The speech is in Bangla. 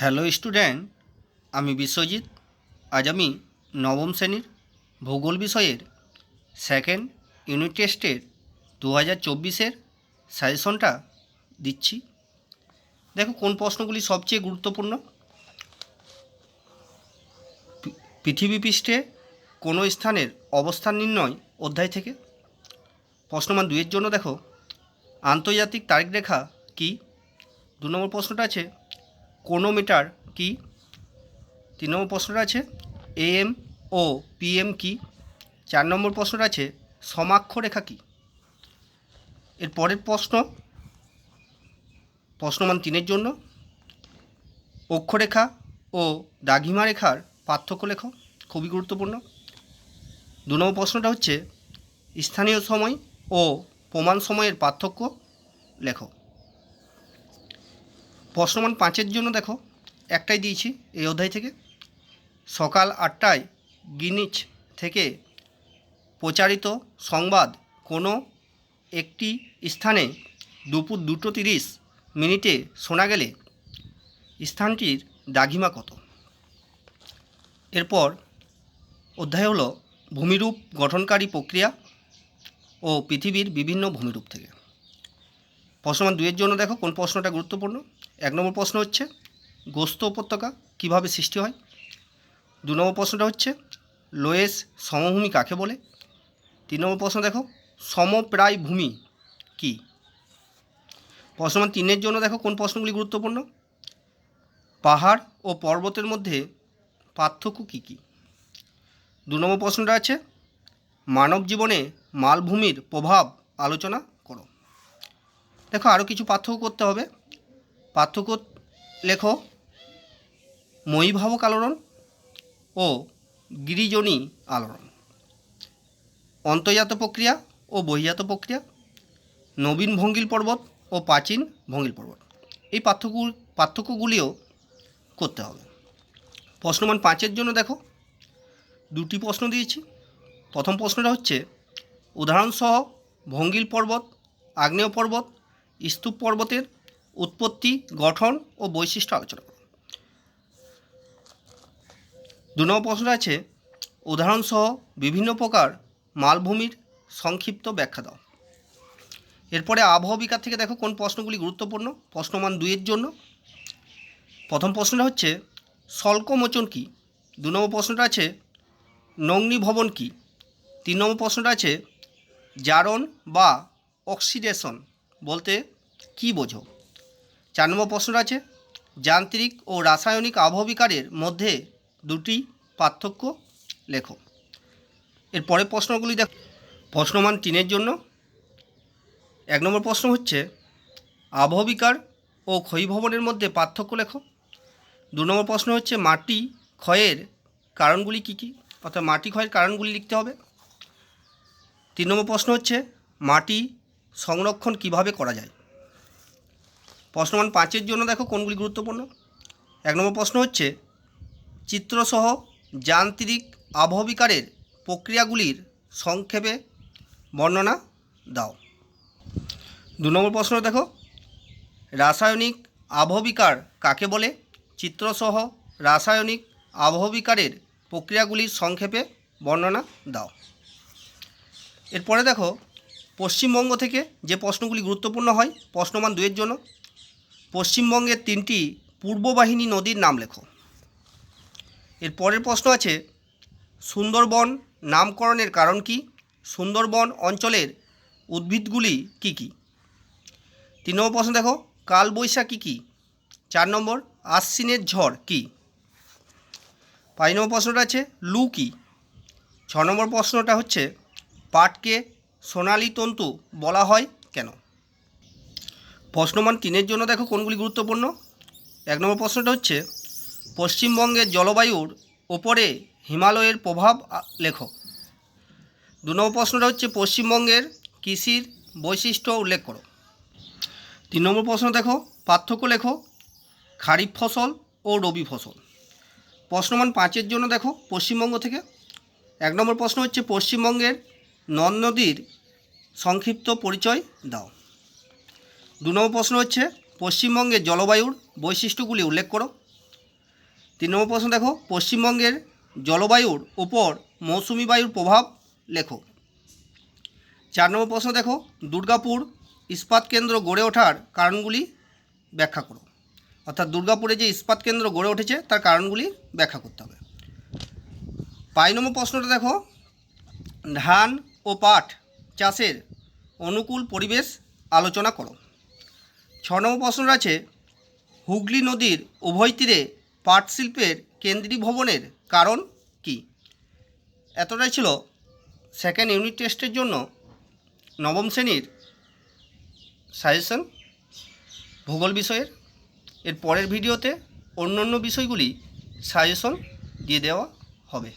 হ্যালো স্টুডেন্ট আমি বিশ্বজিৎ। আজ আমি নবম শ্রেণির ভূগোল বিষয়ের সেকেন্ড ইউনিট টেস্টের দু হাজার চব্বিশের সাজেশনটা দিচ্ছি। দেখো, কোন প্রশ্নগুলি সবচেয়ে গুরুত্বপূর্ণ? পৃথিবী পৃষ্ঠে কোনো স্থানের অবস্থান নির্ণয় অধ্যায় থেকে? প্রশ্নমান দুইয়ের জন্য দেখো, আন্তর্জাতিক তারিখ রেখা কী? দু নম্বর প্রশ্নটা আছে কোনোমিটার কি? তিন নম্বর প্রশ্নটা আছে। এএম ও পিএম কি? চার নম্বর প্রশ্নটা আছে সমাক্ষরেখা কি? এর পরের প্রশ্ন, প্রশ্নমান তিনের জন্য। অক্ষরেখা ও দাঘিমা রেখার পার্থক্য লেখো, খুবই গুরুত্বপূর্ণ। দু নম্বর প্রশ্নটা হচ্ছে, স্থানীয় সময় ও প্রমাণ সময়ের পার্থক্য লেখো। প্রশ্নমান পাঁচের জন্য দেখো, একটাই দিয়েছি এই অধ্যায় থেকে। সকাল আটটায় গিনিচ থেকে প্রচারিত সংবাদ কোনো একটি স্থানে দুপুর দুটো তিরিশ মিনিটে শোনা গেলে স্থানটির দাঘিমা কত? এরপর অধ্যায় হলো ভূমিরূপ গঠনকারী প্রক্রিয়া ও পৃথিবীর বিভিন্ন ভূমিরূপ থেকে। প্রশ্নমান দুইয়ের জন্য দেখো কোন প্রশ্নটা গুরুত্বপূর্ণ? এক নম্বর প্রশ্ন হচ্ছে, গোস্ত উপত্যকা কীভাবে সৃষ্টি হয়? দু নম্বর প্রশ্নটা হচ্ছে, লোয়েস সমভূমি কাকে বলে? তিন নম্বর প্রশ্ন দেখো সমপ্রায় ভূমি কি? প্রশ্নমান তিনের জন্য দেখো কোন প্রশ্নগুলি গুরুত্বপূর্ণ? পাহাড় ও পর্বতের মধ্যে পার্থক্য কী কী? দু নম্বর প্রশ্নটা আছে মানব জীবনে মালভূমির প্রভাব আলোচনা দেখো আরও কিছু পার্থক্য করতে হবে। পার্থক্য লেখো। ময়ীভাবক আলোড়ন ও গিরিজনী আলোড়ন। অন্তর্জাত প্রক্রিয়া ও বহিজাত প্রক্রিয়া, নবীন ভঙ্গিল পর্বত ও প্রাচীন ভঙ্গিল পর্বত। এই পার্থক্য, পার্থক্যগুলিও করতে হবে। প্রশ্নমান পাঁচের জন্য দেখো। দুটি প্রশ্ন দিয়েছি। প্রথম প্রশ্নটা হচ্ছে, উদাহরণসহ ভঙ্গিল পর্বত, আগ্নেয় পর্বত স্তূপ পর্বতের উৎপত্তি, গঠন ও বৈশিষ্ট্য আলোচনা করো দু নম্বর প্রশ্নটা আছে, উদাহরণসহ বিভিন্ন প্রকার মালভূমির সংক্ষিপ্ত ব্যাখ্যা দাও। এরপরে আবহাওয়া বিকার থেকে দেখো কোন প্রশ্নগুলি গুরুত্বপূর্ণ, প্রশ্নমান দুইয়ের জন্য। প্রথম প্রশ্নটা হচ্ছে স্বল্পমোচন কী? দু নম্বর প্রশ্নটা আছে, নগ্নি ভবন কী? তিন নম্বর প্রশ্নটা আছে, জারণ বা অক্সিডেশন। বলতে কি বোঝো? চার নম্বর প্রশ্ন আছে, যান্ত্রিক ও রাসায়নিক আবহবিকারের মধ্যে দুটি পার্থক্য লেখো। এর পরের প্রশ্নগুলি দেখ, প্রশ্নমান তিনের জন্য। এক নম্বর প্রশ্ন হচ্ছে আবহবিকার ও ক্ষয়ীভবনের মধ্যে পার্থক্য লেখো। দু নম্বর প্রশ্ন হচ্ছে, মাটি ক্ষয়ের কারণগুলি কী কী? অর্থাৎ মাটি ক্ষয়ের কারণগুলি লিখতে হবে। তিন নম্বর প্রশ্ন হচ্ছে, মাটি সংরক্ষণ কীভাবে করা যায়? প্রশ্নমান পাঁচের জন্য দেখো কোনগুলি গুরুত্বপূর্ণ। এক নম্বর প্রশ্ন হচ্ছে, চিত্রসহ যান্ত্রিক আবহবিকারের প্রক্রিয়াগুলির সংক্ষেপে বর্ণনা দাও। দু নম্বর প্রশ্ন দেখো, রাসায়নিক আবহবিকার কাকে বলে? চিত্রসহ রাসায়নিক আবহবিকারের প্রক্রিয়াগুলির সংক্ষেপে বর্ণনা দাও। এরপরে দেখো পশ্চিমবঙ্গ থেকে যে প্রশ্নগুলি গুরুত্বপূর্ণ হয় প্রশ্নমান দুয়ের জন্য। পশ্চিমবঙ্গের তিনটি পূর্ববাহিনী নদীর নাম লেখো। এর পরের প্রশ্ন আছে, সুন্দরবন নামকরণের কারণ কি? সুন্দরবন অঞ্চলের উদ্ভিদগুলি কি কি? তিন নম্বর প্রশ্ন দেখো, কালবৈশাখী কী? চার নম্বর, আশ্বিনের ঝড় কি? পাঁচ নম্বর প্রশ্নটা আছে, লু কি? ছ নম্বর প্রশ্নটা হচ্ছে, পাটকে সোনালি তন্তু বলা হয় কেন? প্রশ্নমান তিনের জন্য দেখো কোনগুলি গুরুত্বপূর্ণ? এক নম্বর প্রশ্নটা হচ্ছে, পশ্চিমবঙ্গের জলবায়ুর ওপরে হিমালয়ের প্রভাব লেখো। দু নম্বর প্রশ্নটা হচ্ছে, পশ্চিমবঙ্গের কৃষির বৈশিষ্ট্য উল্লেখ করো। তিন নম্বর প্রশ্ন দেখো, পার্থক্য লেখো, খারিফ ফসল ও রবি ফসল। প্রশ্নমান পাঁচের জন্য দেখো, পশ্চিমবঙ্গ থেকে। এক নম্বর প্রশ্ন হচ্ছে, পশ্চিমবঙ্গের নদ নদীর সংক্ষিপ্ত পরিচয় দাও। দু নম্বর প্রশ্ন হচ্ছে পশ্চিমবঙ্গের জলবায়ুর বৈশিষ্ট্যগুলি উল্লেখ করো। তিন নম্বর প্রশ্ন দেখো, পশ্চিমবঙ্গের জলবায়ুর ওপর মৌসুমি বায়ুর প্রভাব লেখো। চার নম্বর প্রশ্ন দেখো, দুর্গাপুর ইস্পাত কেন্দ্র গড়ে ওঠার কারণগুলি ব্যাখ্যা করো। অর্থাৎ দুর্গাপুরে যে ইস্পাত কেন্দ্র গড়ে উঠেছে, তার কারণগুলি ব্যাখ্যা করতে হবে। পাঁচ নম্বর প্রশ্নটা দেখো, ধান ও পাট চাষের অনুকূল পরিবেশ আলোচনা করো। ছ নম্বর প্রশ্নটা আছে, হুগলি নদীর উভয় তীরে পাট শিল্পের কেন্দ্রীয় ভবনের কারণ কি? এতটাই ছিল সেকেন্ড ইউনিট টেস্টের জন্য নবম শ্রেণির সাজেশন ভূগোল বিষয়ের। এর পরের ভিডিওতে অন্য অন্য বিষয়গুলি সাজেশন দিয়ে দেওয়া হবে।